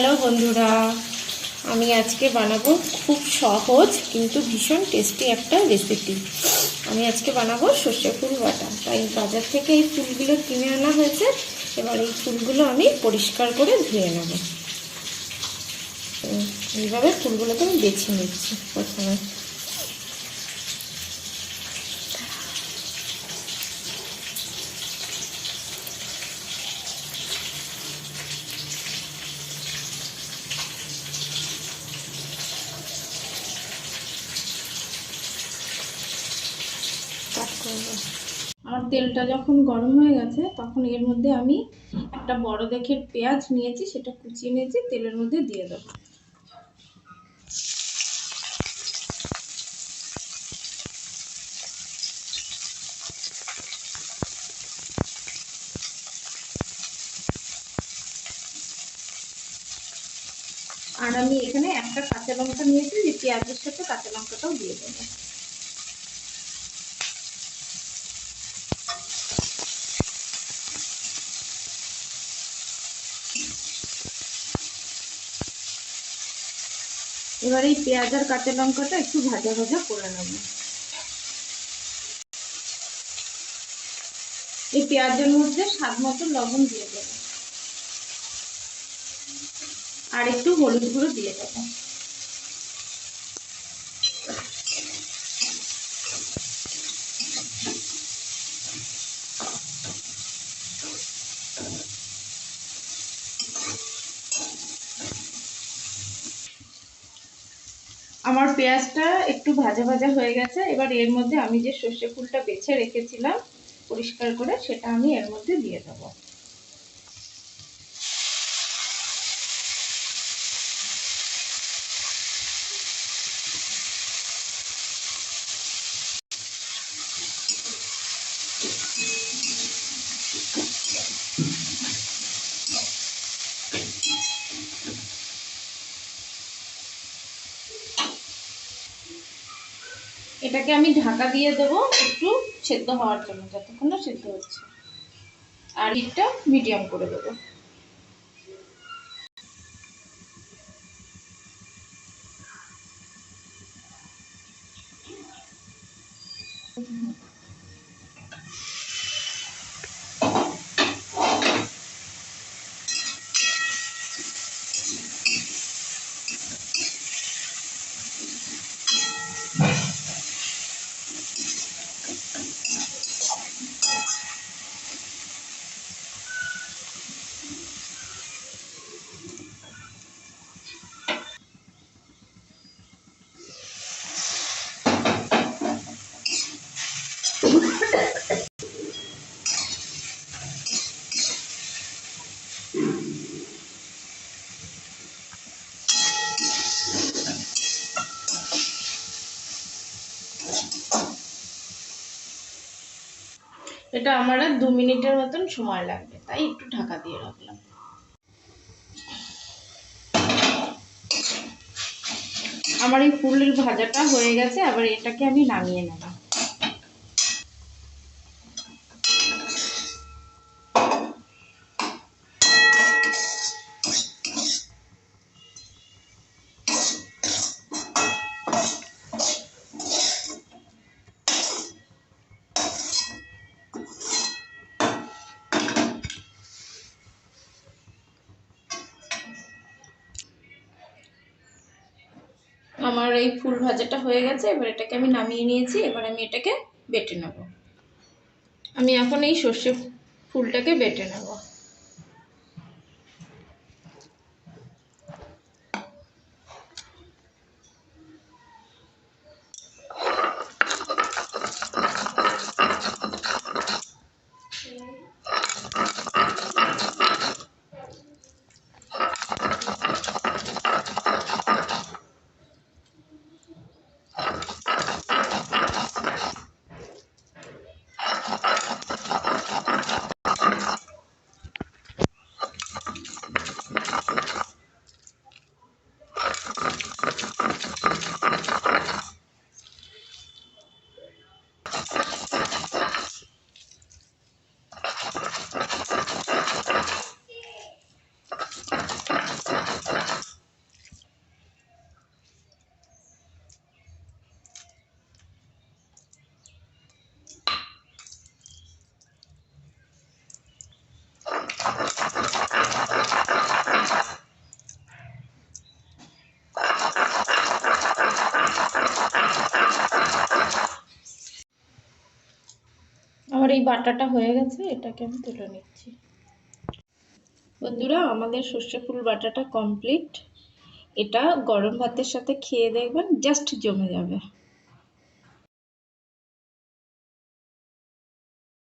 Hello বন্ধুরা। আমি আজকে বানাবো খুব সহজ কিন্তু ভীষণ টেস্টি একটা রেসিপি আমি আজকে বানাবো সর্ষে ফুল বাটা। তাই বাজার থেকে এই ফুলগুলো কিনে আনা হয়েছে। এবার এই ফুলগুলো আমি পরিষ্কার করে ধুয়ে নেব। এইভাবে ফুলগুলোকে আমি বেছে নিচ্ছি প্রথমে। করব। আমার তেলটা যখন গরম হয়ে গেছে, তখন এর মধ্যে আমি একটা বড় দেখের পেঁয়াজ নিয়েছি, সেটা কুচিয়ে নিয়েছি, তেলের মধ্যে দিয়ে দেবো। আর আমি এখানে একটা কাঁচা লঙ্কা নিয়েছি, যে পেঁয়াজের সাথে কাঁচা লঙ্কাটাও দিয়ে দেবো। এবার এই পেঁয়াজ আর কাঁচা লঙ্কাটা একটু ভাজা ভাজা করে নেব। এই পেঁয়াজের মধ্যে স্বাদ মতো লবণ দিয়ে দেবো। আর একটু হলুদ গুঁড়ো দিয়ে দেবো। আমার পেঁয়াজটা একটু ভাজা ভাজা হয়ে গেছে। এবার এর মধ্যে আমি যে সর্ষে ফুলটা বেছে রেখেছিলাম পরিষ্কার করে, সেটা আমি এর মধ্যে দিয়ে দেবো। এটাকে আমি ঢাকা দিয়ে দেবো একটু সেদ্ধ হওয়ার জন্য, যতক্ষণ না সেদ্ধ হচ্ছে। আর হিটটা মিডিয়াম করে দেবো। এটা আমার আর দু মিনিটের মতন সময় লাগবে, তাই একটু ঢাকা দিয়ে রাখলাম। আমার এই ফুলের ভাজাটা হয়ে গেছে আবার এটাকে আমি নামিয়ে নেব। আমার এই ফুল ভাজাটা হয়ে গেছে, এবার এটাকে আমি নামিয়ে নিয়েছি, এবার আমি এটাকে বেটে নেব। আমি এখন এই সর্ষে ফুলটাকে বেটে নেব। এই বাটাটা হয়ে গেছে, এটাকে আমি তুলে নিচ্ছি। বন্ধুরা, আমাদের সর্ষে ফুল বাটাটা কমপ্লিট এটা গরম ভাতের সাথে খেয়ে দেখবেন জাস্ট জমে যাবে।